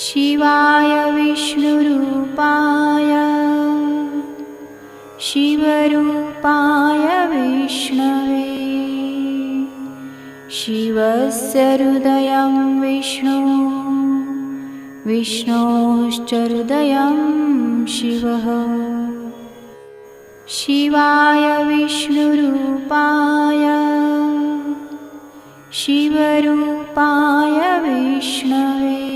शिवाय विष्णुरूपाय। शिवरूपाय विष्णवे। शिवस्य हृदयं विष्णु। विष्णोश्च हृदयं शिवः। शिवाय विष्णुरूपाय। शिवरूपाय विष्णवे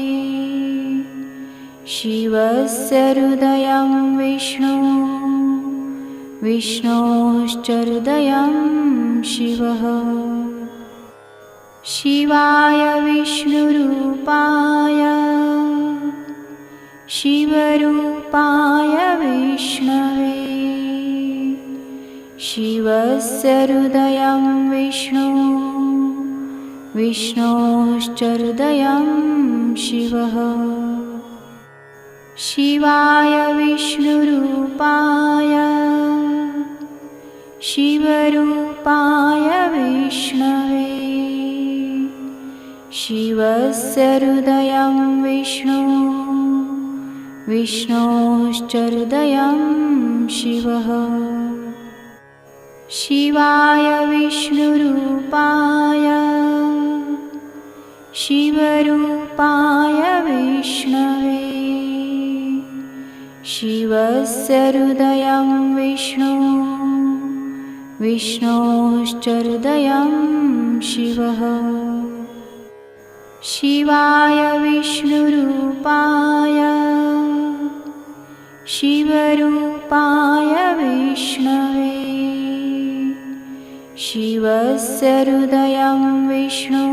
शिवस्य हृदयं विष्णु। विष्णोश्च हृदयं शिवः। शिवाय विष्णुरूपाय। शिवरूपाय विष्णवे। शिवस्य हृदयं विष्णु। विष्णोश्च हृदयं शिवः शिवाय विष्णुरूपाय। शिवरूपाय विष्णवे। शिवस्य हृदयं विष्णु। विष्णोश्च हृदयं शिवः। शिवाय विष्णुरूपाय। शिवरूपाय विष्णवे शिवस्य हृदयं विष्णु। विष्णोश्च हृदयं शिवः। शिवाय विष्णुरूपाय। शिवरूपाय विष्णवे। शिवस्य हृदयं विष्णु।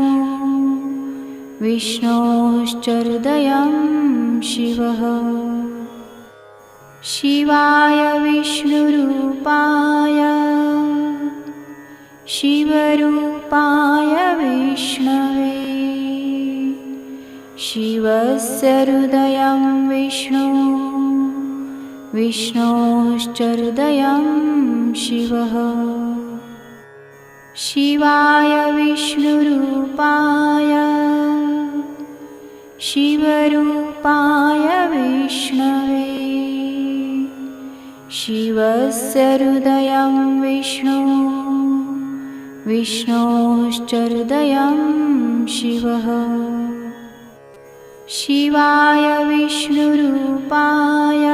विष्णोश्च हृदयं शिवः शिवाय विष्णुरूपाय। शिवरूपाय विष्णवे। शिवस्य हृदयं विष्णु। विष्णोश्च हृदयं शिवः। शिवाय विष्णुरूपाय। शिवरूपाय विष्णवे शिवस्य हृदयं विष्णु। विष्णोश्च हृदयं शिवः। शिवाय विष्णुरूपाय।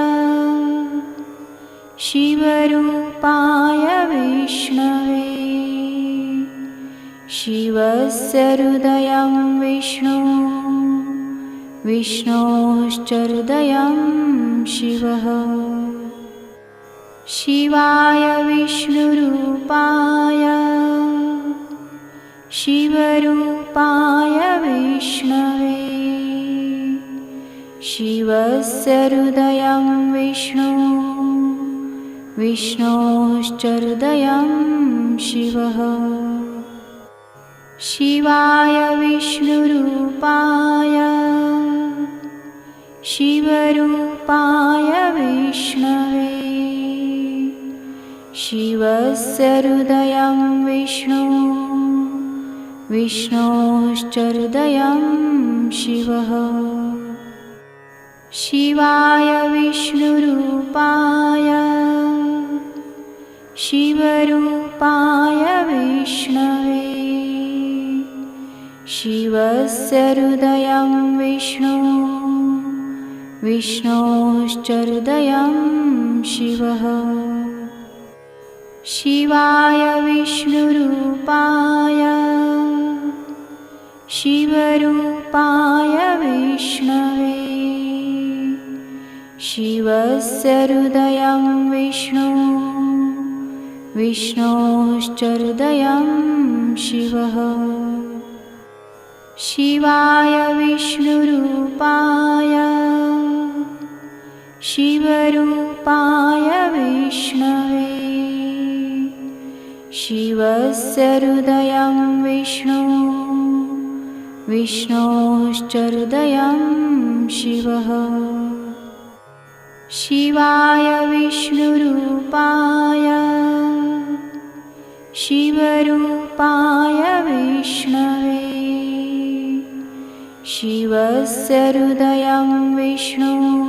शिवरूपाय विष्णवे। शिवस्य हृदयं विष्णु। विष्णोश्च हृदयं शिवः शिवाय विष्णुरूपाय। शिवरूपाय विष्णवे। शिवस्य हृदयं विष्णु। विष्णोश्च हृदयं शिवः। शिवाय विष्णुरूपाय। शिवरूपाय विष्णवे शिवस्य हृदयं विष्णु। विष्णोश्च हृदयं शिवः। शिवाय विष्णुरूपाय। शिवरूपाय विष्णवे। शिवस्य हृदयं विष्णु। विष्णोश्च हृदयं शिवः शिवाय विष्णुरूपाय। शिवरूपाय विष्णवे। शिवस्य हृदयं विष्णु। विष्णोश्च हृदयं शिवः। शिवाय विष्णुरूपाय। शिवरूपाय विष्णवे शिवस्य हृदयं विष्णु। विष्णोश्च हृदयं शिवः। शिवाय विष्णुरूपाय। शिवरूपाय विष्णवे। शिवस्य हृदयं विष्णु।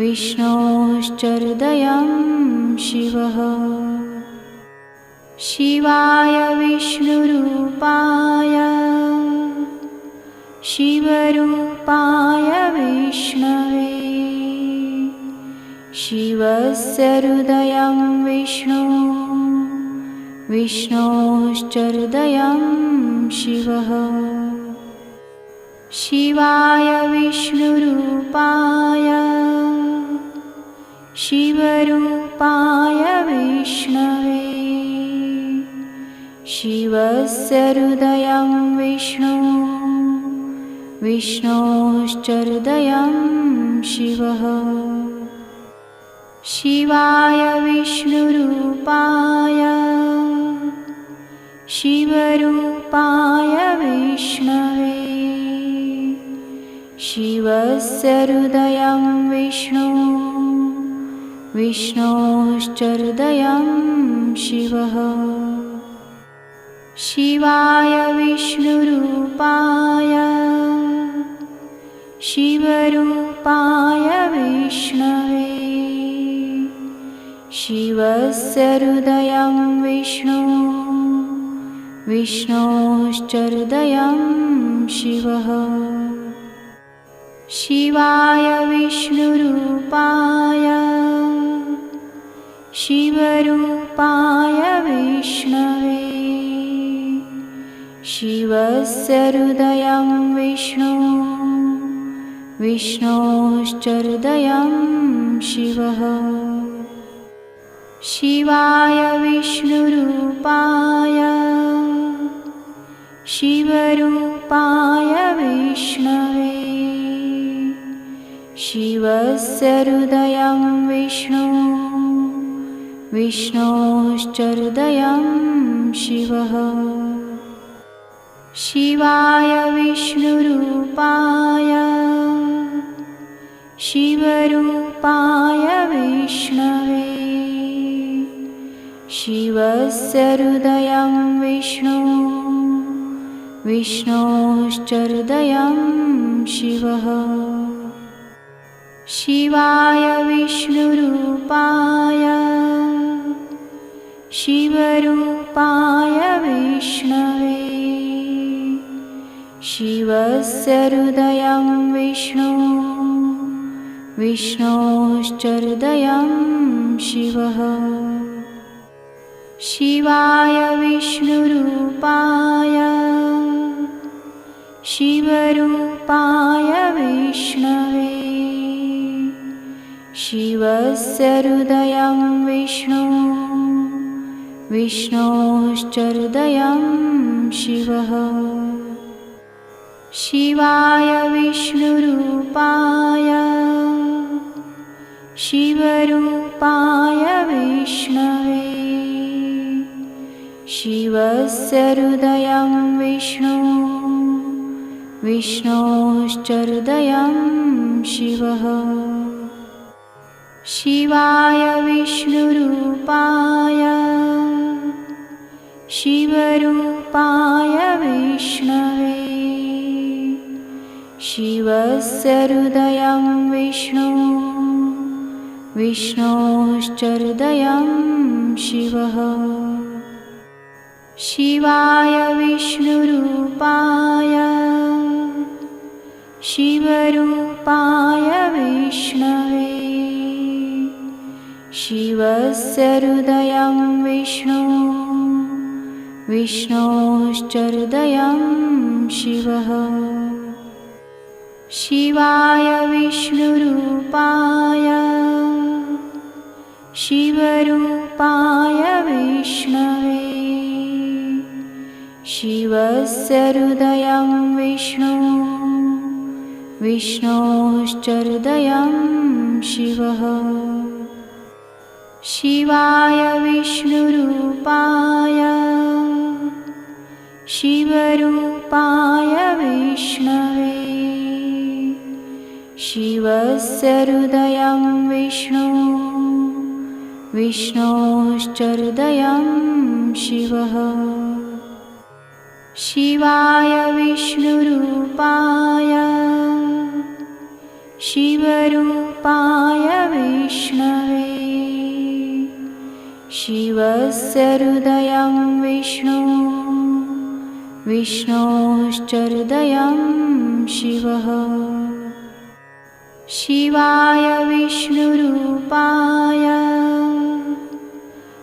विष्णोश्च हृदयं शिवः शिवाय विष्णुरूपाय। शिवरूपाय विष्णवे। शिवस्य हृदयं विष्णु। विष्णोश्च हृदयं शिवः। शिवाय विष्णुरूपाय। शिवरूपाय विष्णवे शिवस्य हृदयं विष्णु। विष्णोश्च हृदयं शिवः। शिवाय विष्णुरूपाय। शिवरूपाय विष्णवे। शिवस्य हृदयं विष्णु। विष्णोश्च हृदयं शिवः शिवाय विष्णुरूपाय। शिवरूपाय विष्णवे। शिवस्य हृदयं विष्णु। विष्णोश्च हृदयं शिवः। शिवाय विष्णुरूपाय। शिवरूपाय विष्णवे शिवस्य हृदयं विष्णु। विष्णोश्च हृदयं शिवः। शिवाय विष्णुरूपाय। शिवरूपाय विष्णवे। शिवस्य हृदयं विष्णु। विष्णोश्च हृदयं शिवः शिवाय विष्णुरूपाय। शिवरूपाय विष्णवे। शिवस्य हृदयं विष्णु। विष्णोश्च हृदयं शिवः। शिवाय विष्णुरूपाय। शिवरूपाय विष्णवे शिवस्य हृदयं विष्णु। विष्णोश्च हृदयं शिवः। शिवाय विष्णुरूपाय। शिवरूपाय विष्णवे। शिवस्य हृदयं विष्णु। विष्णोश्च हृदयं शिवः शिवाय विष्णुरूपाय। शिवरूपाय विष्णवे। शिवस्य हृदयं विष्णु। विष्णोश्च हृदयं शिवः। शिवाय विष्णुरूपाय। शिवरूपाय विष्णवे शिवस्य हृदयं विष्णु। विष्णोश्च हृदयं शिवः। शिवाय विष्णुरूपाय। शिवरूपाय विष्णवे। शिवस्य हृदयं विष्णु। विष्णोश्च हृदयं शिवः शिवाय विष्णुरूपाय। शिवरूपाय विष्णवे। शिवस्य हृदयं विष्णु। विष्णोश्च हृदयं शिवः। शिवाय विष्णुरूपाय। शिवरूपाय विष्णवे शिवस्य हृदयं विष्णु। विष्णोश्च हृदयं शिवः। शिवाय विष्णुरूपाय। शिवरूपाय विष्णवे। शिवस्य हृदयं विष्णु। विष्णोश्चहृदयं शिवः शिवाय विष्णुरूपाय।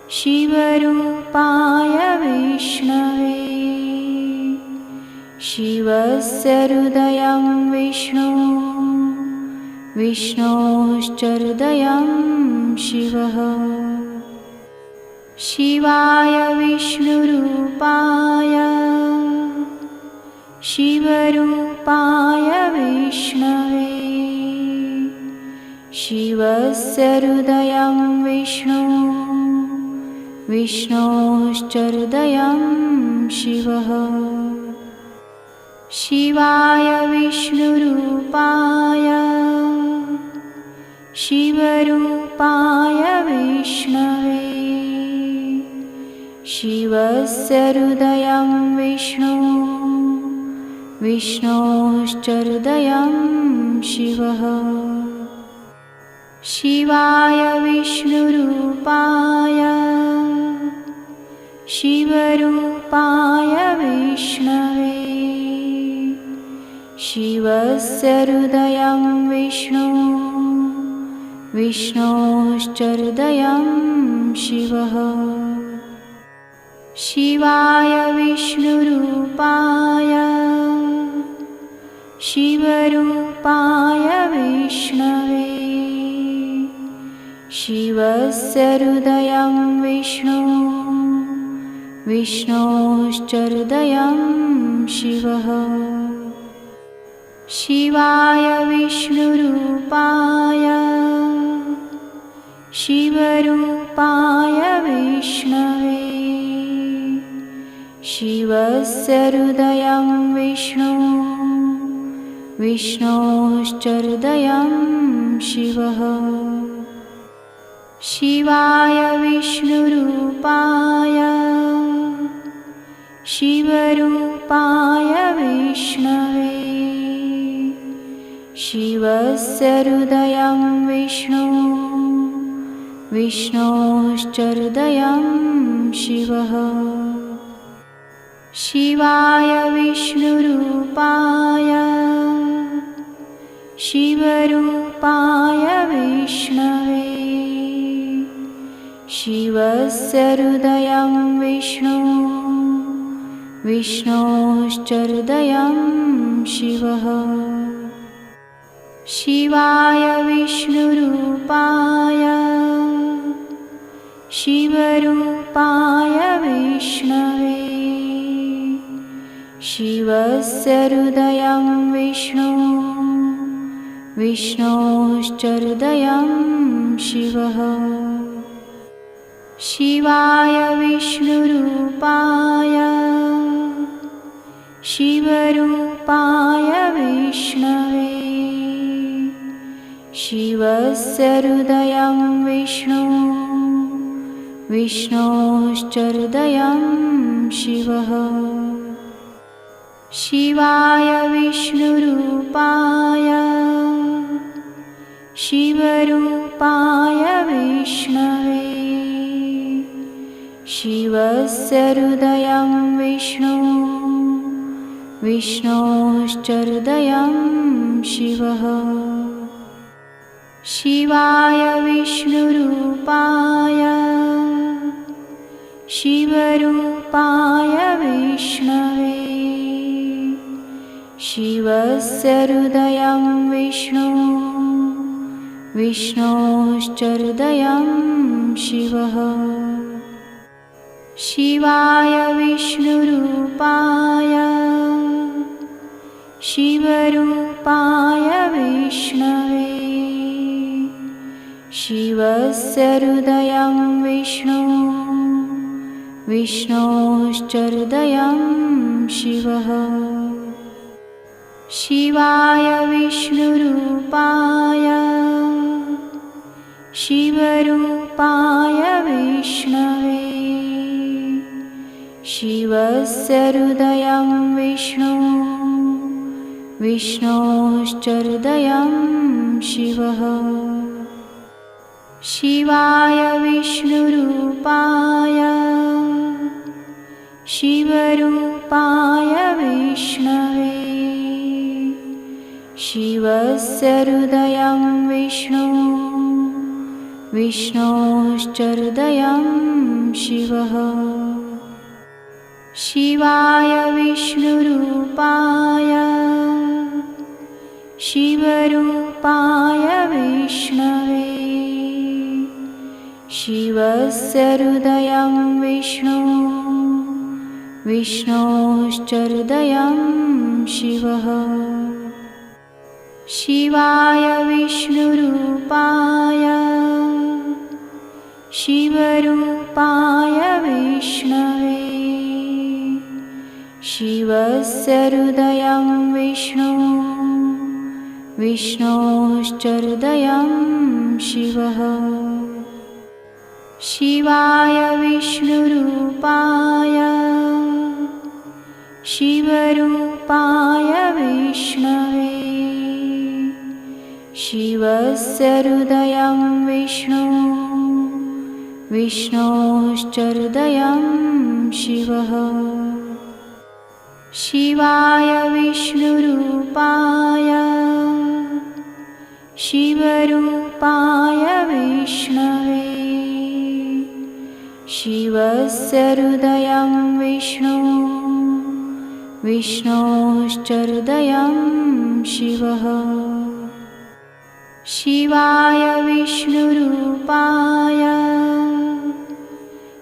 शिवरूपाय विष्णवे। शिवस्य हृदयं विष्णु। विष्णोश्चहृदयं शिवः। शिवाय विष्णुरूपाय। शिवरूपाय विष्णवे शिवस्य हृदयं विष्णु। विष्णोश्चहृदयं शिवः। शिवाय विष्णुरूपाय। शिवरूपाय विष्णवे। शिवस्य हृदयं विष्णु। विष्णोश्चहृदयं शिवः शिवाय विष्णुरूपाय। शिवरूपाय विष्णवे। शिवस्य हृदयं विष्णु। विष्णोश्चहृदयं शिवः। शिवाय विष्णुरूपाय। शिवरूपाय विष्णवे शिवस्य हृदयं विष्णु। विष्णोश्चहृदयं शिवः। शिवाय विष्णुरूपाय। शिवरूपाय विष्णवे। शिवस्य हृदयं विष्णु। विष्णोश्चहृदयं शिवः शिवाय विष्णुरूपाय। शिवरूपाय विष्णवे। शिवस्य हृदयं विष्णु। विष्णोश्चहृदयं शिवः। शिवाय विष्णुरूपाय। शिवरूपाय विष्णवे शिवस्य हृदयं विष्णु। विष्णोश्चहृदयं शिवः। शिवाय विष्णुरूपाय। शिवरूपाय विष्णवे। शिवस्य हृदयं विष्णु। विष्णोश्चहृदयं शिवः शिवाय विष्णुरूपाय। शिवरूपाय विष्णवे। शिवस्य हृदयं विष्णु। विष्णोश्चहृदयं शिवः। शिवाय विष्णुरूपाय। शिवरूपाय विष्णवे शिवस्य हृदयं विष्णु। विष्णोश्चहृदयं शिवः। शिवाय विष्णुरूपाय। शिवरूपाय विष्णवे। शिवस्य हृदयं विष्णु। विष्णोश्चहृदयं शिवः शिवाय विष्णुरूपाय। शिवरूपाय विष्णवे। शिवस्य हृदयं विष्णु। विष्णोश्चहृदयं शिवः। शिवाय विष्णुरूपाय। शिवरूपाय शिवस्य हृदयं विष्णु। विष्णोश्चहृदयं शिवः। शिवाय विष्णुरूपाय। शिवरूपाय विष्णवे। शिवस्य हृदयं विष्णु। विष्णोश्चहृदयं शिवः शिवाय विष्णुरूपाय। शिवरूपाय विष्णवे। शिवस्य हृदयं विष्णु। विष्णोश्चहृदयं शिवः। शिवाय विष्णुरूपाय। शिवरूपाय विष्णवे शिवस्य हृदयं विष्णु। विष्णोश्चहृदयं शिवः। शिवाय विष्णुरूपाय। शिवरूपाय विष्णवे। शिवस्य हृदयं विष्णु। विष्णोश्चहृदयं शिवः शिवाय विष्णुरूपाय। शिवरूपाय विष्णवे। शिवस्य हृदयं विष्णु। विष्णोश्चहृदयं शिवः। शिवाय विष्णुरूपाय।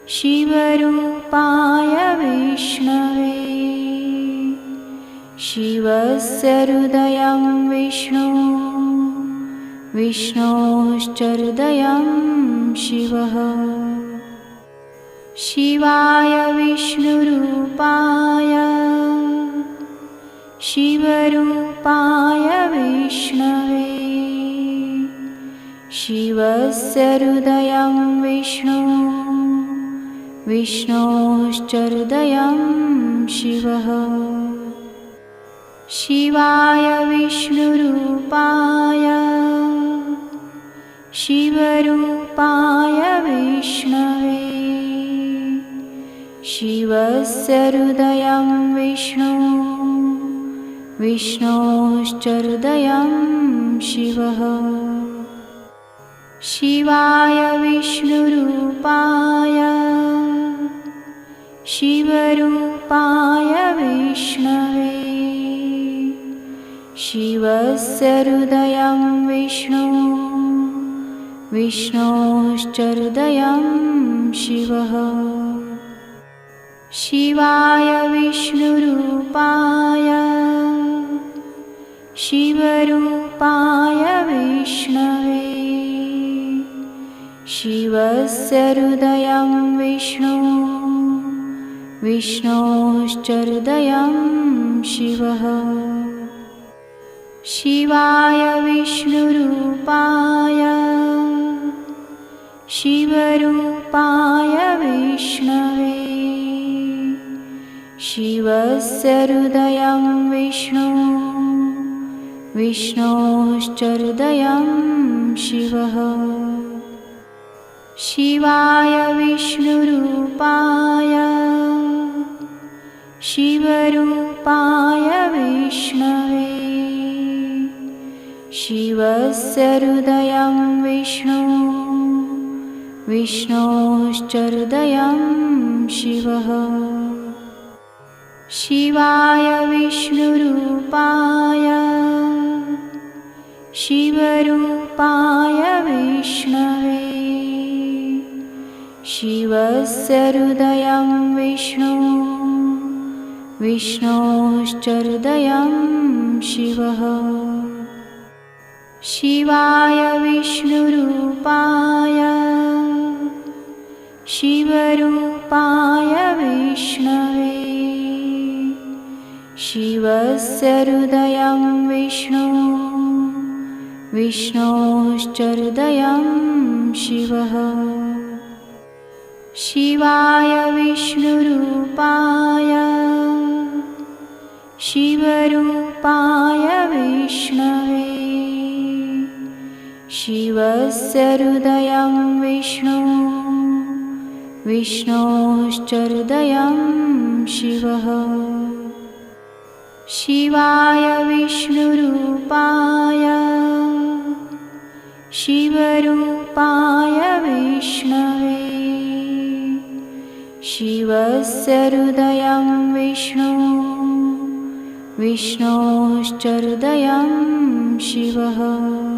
शिवरूपाय विष्णवे शिवस्य हृदयं विष्णु। विष्णोश्चहृदयं शिवः। शिवाय विष्णुरूपाय। शिवरूपाय विष्णवे। शिवस्य हृदयं विष्णु। विष्णोश्चहृदयं शिवः शिवाय विष्णुरूपाय। शिवरूपाय विष्णवे। शिवस्य हृदयं विष्णु। विष्णोश्चहृदयं शिवः। शिवाय विष्णुरूपाय। शिवरूपाय विष्णवे शिवस्य हृदयं विष्णु। विष्णोश्चहृदयं शिवः। शिवाय विष्णुरूपाय। शिवरूपाय विष्णवे। शिवस्य हृदयं विष्णु। विष्णोश्चहृदयं शिवः शिवाय विष्णुरूपाय। शिवरूपाय विष्णवे। शिवस्य हृदयं विष्णु। विष्णोश्चहृदयं शिवः। शिवाय विष्णुरूपाय। शिवरूपाय विष्णवे शिवस्य हृदयं विष्णु। विष्णोश्चहृदयं शिवः। शिवाय विष्णुरूपाय। शिवरूपाय विष्णवे। शिवस्य हृदयं विष्णु। विष्णोश्चहृदयं शिवः शिवाय विष्णुरूपाय। शिवरूपाय विष्णवे। शिवस्य हृदयं विष्णु। विष्णोश्चहृदयं शिवः। शिवाय विष्णुरूपाय। शिवरूपाय विष्णवे शिवस्य हृदयं विष्णु। विष्णोश्च हृदयं शिवः। शिवाय विष्णुरूपाय। शिवरूपाय विष्णवे। शिवस्य हृदयं विष्णु। विष्णोश्च हृदयं शिवः